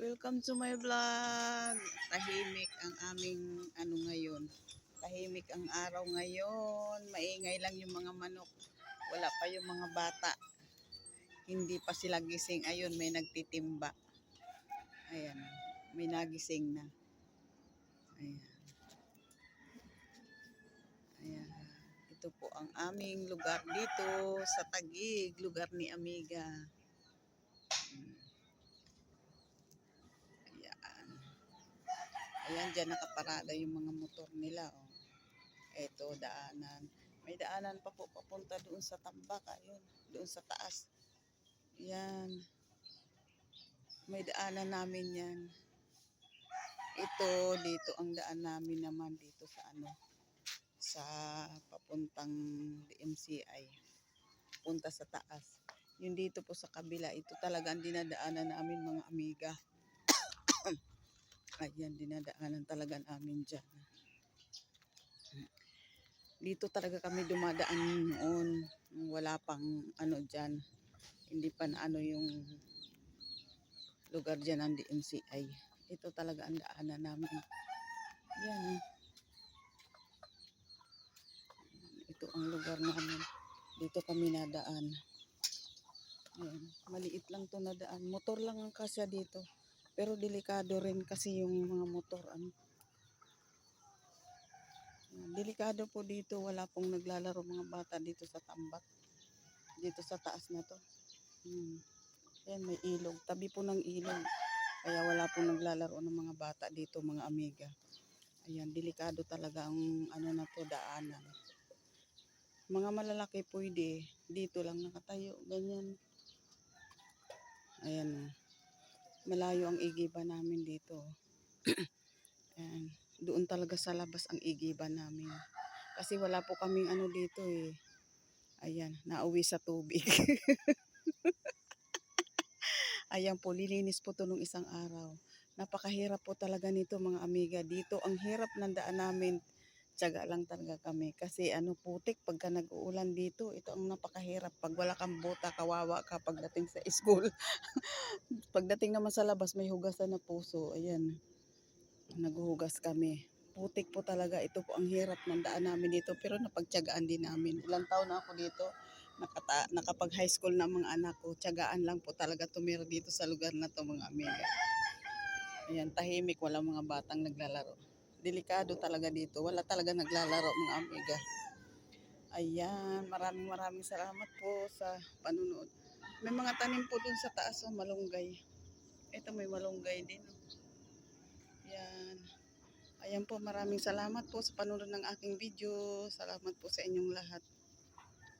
Welcome to my vlog. Tahimik ang aming ano ngayon. Tahimik ang araw ngayon. Maingay lang yung mga manok. Wala pa yung mga bata. Hindi pa sila gising. Ayun, may nagtitimba. Ayan. May nagising na. Ayan. Ayan. Ito po ang aming lugar dito sa Tagig, lugar ni Amiga. Ayan. Ayan, dyan nakaparada yung mga motor nila. Oh. Eto, daanan. May daanan pa po papunta doon sa tambak. Ayun, doon sa taas. Ayan. May daanan namin yan. Ito, dito ang daan namin naman dito sa ano, sa papuntang DMCI. Punta sa taas. Yung dito po sa kabila, ito talaga ang dinadaanan namin mga amiga. Ayan, dinadaanan talaga namin dyan. Dito talaga kami dumadaan noon. Wala pang ano dyan. Hindi pa na ano yung lugar dyan ng DMCI. Ito talaga ang daanan namin. Yan. oh. Ito ang lugar namin. Dito kami nadaan. Ayan. Maliit lang to na daan. Motor lang ang kasya dito. Pero delikado rin kasi yung mga motor. Ano. Delikado po dito. Wala pong naglalaro mga bata dito sa tambak. Dito sa taas na to. Hmm. Ayan, may ilog. Tabi po ng ilog. Kaya wala pong naglalaro ng mga bata dito, mga amiga. Ayan, delikado talaga ang ano na to, daanan. Mga malalaki pwede. Dito lang nakatayo. Ganyan. Ayan. Malayo ang igiba namin dito. Ayan. Doon talaga sa labas ang igiba namin. Kasi wala po kaming ano dito eh. Ayan, nauwi sa tubig. Ayan po, lilinis po to isang araw. Napakahirap po talaga nito mga amiga. Dito ang hirap ng daan namin. Tiyaga lang talaga kami. Kasi ano putik pagka nag-uulan dito. Ito ang napakahirap. Pag wala kang bota, kawawa ka pagdating sa school. pagdating naman sa labas, may hugasan na puso. Ayan. Naghuhugas kami. Putik po talaga. Ito po ang hirap ng daan namin dito. Pero napagtiyagaan din namin. Ilang taon na ako dito nakata, nakapag high school na mga anak ko, tiyagaan lang po talaga tumira dito sa lugar na to mga amiga. Ayan, tahimik, walang mga batang naglalaro. Delikado talaga dito, wala talaga naglalaro mga amiga. Ayan, maraming maraming salamat po sa panunood. May mga tanim po dun sa taas, oh, malunggay. Ito may malunggay din. Oh. Ayan. Ayan po, maraming salamat po sa panunood ng aking video. Salamat po sa inyong lahat.